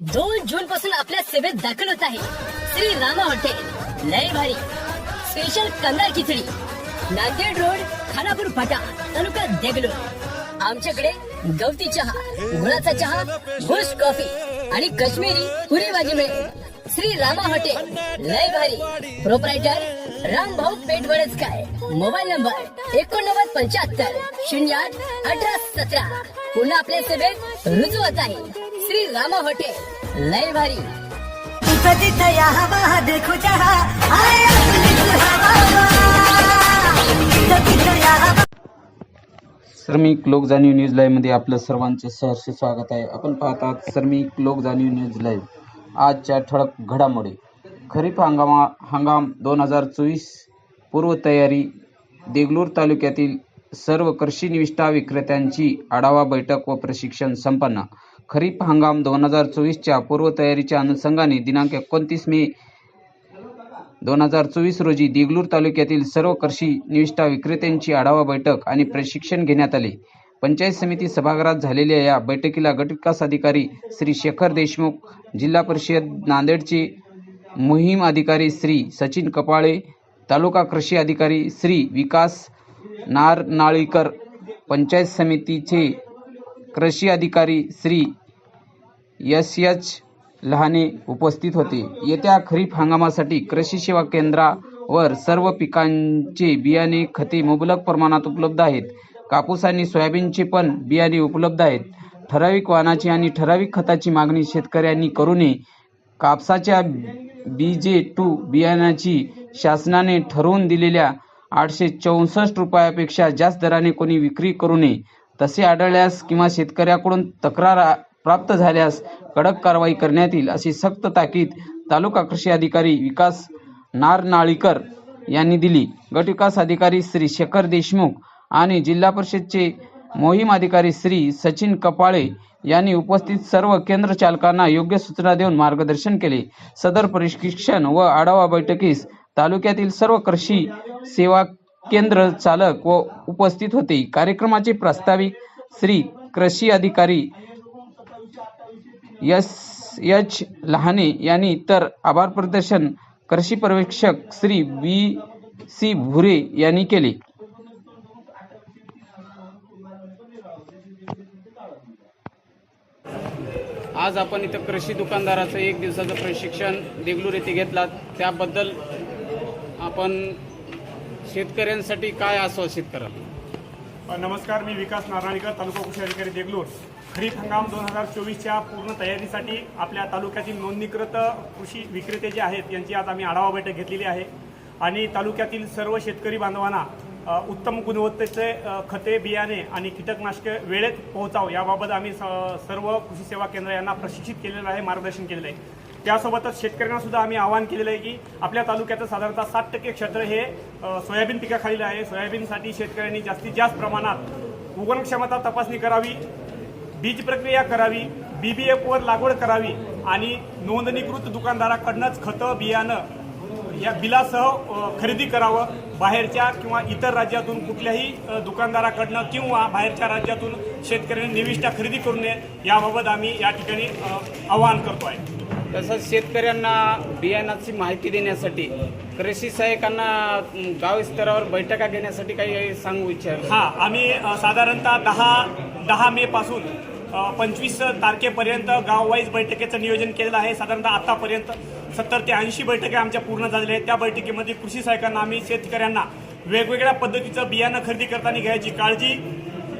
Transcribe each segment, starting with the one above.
दोन जून पासून आपल्या सेवेत दाखल होत आहे. श्री रामा हॉटेल. लय भारी. स्पेशल कंदा खिचडी. नांदेड रोड खानापूर फाटा तालुका देगलो आमच्याकडे गवती चहा गुळाचा चहा बुश कॉफी आणि कश्मीरी पुरी भाजी मिळेल. श्री रामा हॉटेल. लय भारी. प्रोप्रायटर रामभाऊ पेटवडच काय? मोबाईल नंबर एकोणनव्वद पंच्याहत्तर शून्य आठ अठरा सतरा. पुन्हा आपल्या सेवेत रुजू होत आहे. श्री रामा हॉटेल लय भारी. तिथं या हवा देखो चहा आय आपली तिथं या हवा श्रमिक लोक जाणीव न्यूज लाईव्हमध्ये आपलं सर्वांचे सहर्ष स्वागत आहे. आपण पाहतात श्रमिक लोक जाणीव न्यूज लाईव्ह आजच्या ठळक घडामोडी. खरीप हंगामा हंगाम दोन हजार चोवीस पूर्वतयारी. देगलूर तालुक्यातील सर्व कृषी निविष्ठा विक्रेत्यांची आढावा बैठक व प्रशिक्षण संपन्न. खरीप हंगाम दोन हजार चोवीसच्या पूर्वतयारीच्या अनुषंगाने दिनांक एकोणतीस मे दोन हजार चोवीस रोजी देगलूर तालुक्यातील सर्व कृषी निविष्ठा विक्रेत्यांची आढावा बैठक आणि प्रशिक्षण घेण्यात आले. पंचायत समिती सभागृहात झालेल्या या बैठकीला गटविकास अधिकारी श्री शेखर देशमुख जिल्हा परिषद नांदेडचे मोहीम अधिकारी श्री सचिन कपाळे तालुका कृषी अधिकारी श्री विकास नारनाळीकर पंचायत समितीचे कृषी अधिकारी श्री एस एच लहाने उपस्थित होते. येत्या खरीप हंगामासाठी कृषी सेवा केंद्रावर सर्व पिकांचे बियाणे खते मुबलक प्रमाणात उपलब्ध आहेत. कापूस आणि सोयाबीनचे पण बियाणे उपलब्ध आहेत. ठराविक वाहनाची आणि ठराविक खताची मागणी शेतकऱ्यांनी करू नये. कापसाच्या बी जे टू बियाण्याची शासनाने ठरवून दिलेल्या आठशे चौसष्ट रुपयापेक्षा जास्त दराने कोणी विक्री करू नये. तसे आढळल्यास किंवा शेतकऱ्याकडून तक्रार प्राप्त झाल्यास कडक कारवाई करण्यात येईल अशी सक्त ताकीद तालुका कृषी अधिकारी विकास नारनाळीकर यांनी दिली. गटविकास अधिकारी श्री शेखर देशमुख आणि जिल्हा परिषदचे मोहीम अधिकारी श्री सचिन कपाळे यांनी उपस्थित सर्व केंद्र चालकांना योग्य सूचना देऊन मार्गदर्शन केले. सदर प्रशिक्षण व आढावा बैठकीस तालुक्यातील सर्व कृषी सेवा केंद्र चालक व उपस्थित होते. कार्यक्रमाचे प्रास्ताविक श्री कृषी अधिकारी एस एच लहाने यांनी तर आभार प्रदर्शन कृषी पर्यवेक्षक श्री बी सी भुरे यांनी केले. आज आपण इथं कृषी दुकानदाराचं एक दिवसाचं प्रशिक्षण देगलूर येथे घेतला त्याबद्दल आपण शेतकऱ्यांसाठी काय आश्वासित कराल नमस्कार मी विकास नारायणकर तालुका कृषी अधिकारी देगलूर. खरीप हंगाम दोन हजार चोवीसच्या पूर्ण तयारीसाठी आपल्या तालुक्यातील नोंदणीकृत कृषी विक्रेते जे आहेत यांची आज आम्ही आढावा बैठक घेतलेली आहे. आणि तालुक्यातील सर्व शेतकरी बांधवांना उत्तम गुणवत्तेचे खते बियाणे आणि कीटकनाशके वेळेत पोहोचाव याबाबत आम्ही स- सर्व कृषी सेवा केंद्र यांना प्रशिक्षित केलेलं आहे मार्गदर्शन केलेलं आहे. त्यासोबतच शेतकऱ्यांना सुद्धा आम्ही आवाहन केलेलं आहे की आपल्या तालुक्याचं साधारणतः साठ टक्के क्षेत्र हे सोयाबीन पिकाखालील आहे. सोयाबीनसाठी शेतकऱ्यांनी जास्तीत जास्त प्रमाणात उगवण क्षमता तपासणी करावी बीज प्रक्रिया करावी बीबीएफवर लागवड करावी आणि नोंदणीकृत दुकानदाराकडनंच खतं बियाणं या बिलासह खरेदी करावं. बाहेरच्या किंवा इतर राज्यातून कुठल्याही दुकानदाराकडनं किंवा बाहेरच्या राज्यातून शेतकऱ्यांनी निविष्ठा खरेदी करू नये याबाबत आम्ही या ठिकाणी आवाहन करतो आहे. तसंच शेतकऱ्यांना बियाणाची माहिती देण्यासाठी कृषी सहाय्यकांना गाव स्तरावर बैठका घेण्यासाठी काही सांगू इच्छा हा आम्ही साधारणतः दहा दहा मे पासून पंचवीस तारखेपर्यंत गाववाईज बैठकीचं नियोजन केलेलं आहे. साधारणतः आतापर्यंत सत्तर ते ऐंशी बैठका आमच्या पूर्ण झालेल्या आहेत. त्या बैठकीमध्ये कृषी सहायकांना आम्ही शेतकऱ्यांना वेगवेगळ्या पद्धतीचं बियाणं खरेदी करताना घ्यायची काळजी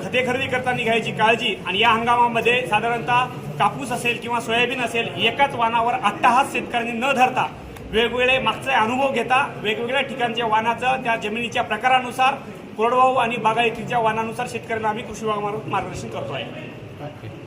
खते खरेदी करताना घ्यायची काळजी आणि या हंगामामध्ये साधारणतः कापूस असेल किंवा सोयाबीन असेल एकाच वानावर अट्टाहास शेतकऱ्यांनी न धरता वेगवेगळे मागचे अनुभव घेता वेगवेगळ्या ठिकाणच्या वाहनाचं त्या जमिनीच्या प्रकारानुसार कोरडवाहू आणि बागायतीच्या वाहनानुसार शेतकऱ्यांना आम्ही कृषी विभागामार्फत मार्गदर्शन करतो आहे